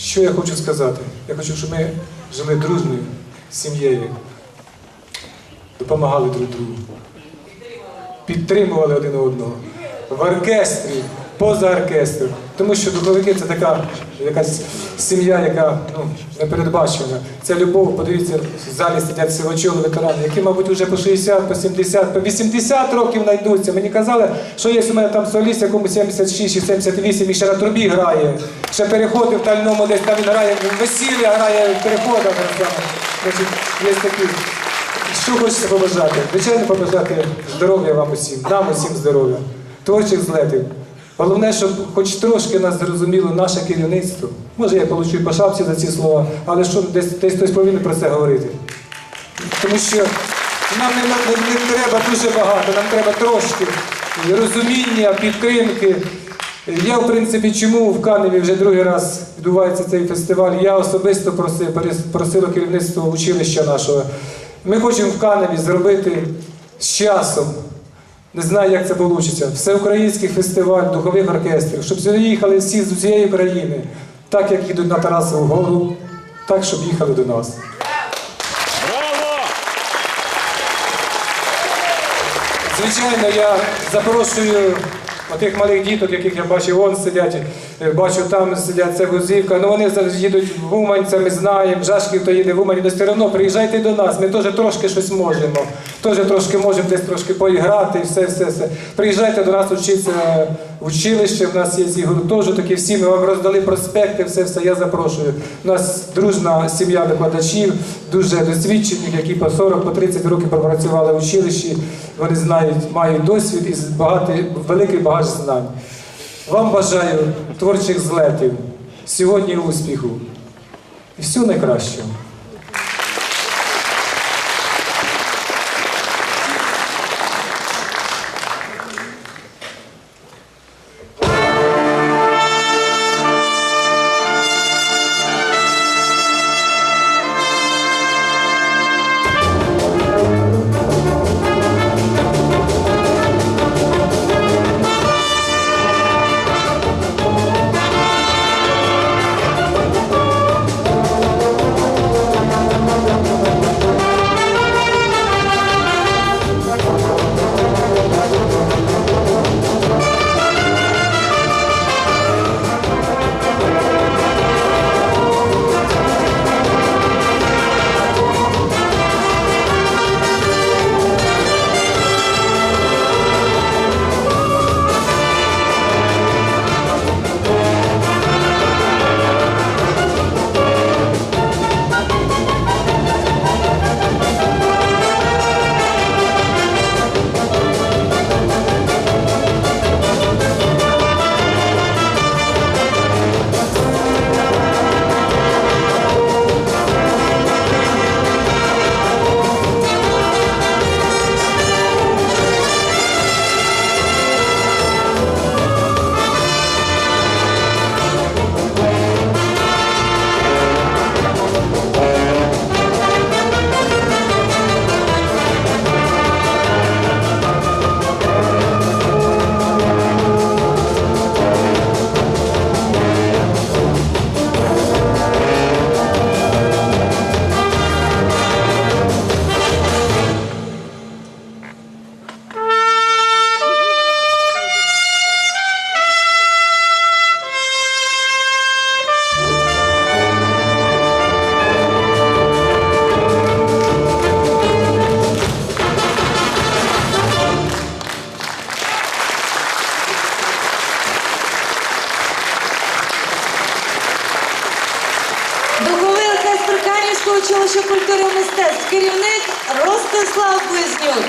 Що я хочу сказати? Я хочу, щоб ми жили дружною сім'єю, допомагали друг другу, підтримували один одного. В оркестрі, поза оркестром. Тому що духовики це така якась сім'я, яка ну, непередбачена. Ця любов, подивіться, в залі сидять сивочоли ветерани, які, мабуть, вже по 60, по 70, по 80 років знайдуться. Мені казали, що є у мене там соліст, якому 76 чи 78 і ще на трубі грає. Ще переходив в тальному десь там він грає, весілля грає в переходах. Значить, є такі. Що хочеться побажати? Звичайно, побажати здоров'я вам усім, нам усім здоров'я, творчих злетів. Головне, щоб хоч трошки нас зрозуміло наше керівництво. Може, я получу по шапці за ці слова, але що десь, десь хтось повинен про це говорити. Тому що нам не, не, не треба дуже багато, нам треба трошки розуміння, підтримки. Я, в принципі, чому в Каневі вже другий раз відбувається цей фестиваль? Я особисто просив, просило керівництво училища нашого. Ми хочемо в Каневі зробити з часом. Не знаю, як це вийде. Всеукраїнський фестиваль духових оркестрів, щоб сюди їхали всі з усієї країни, так як їдуть на Тарасову гору, так, щоб їхали до нас. Браво! Звичайно, я запрошую отих малих діток, яких я бачив, вон сидять, бачу, там сидять, це Гузівка. Ну вони зараз їдуть в Умань, це ми знаємо, Жашків то їде в Умань, але все одно приїжджайте до нас, ми теж трошки щось можемо. Теж трошки можемо десь трошки поіграти все, все, все. Приїжджайте до нас вчитися в училище, в нас є ці гуртожитки, всі ми вам роздали проспекти, все, все, я запрошую. У нас дружна сім'я викладачів, дуже досвідчених, які по 40, по 30 років пропрацювали в училищі. Вони знають, мають досвід і багато, великий багаж знань. Вам бажаю творчих злетів, сьогодні успіху і всього найкращого. Культури і мистецтв. Керівник Ростислав Близнюк.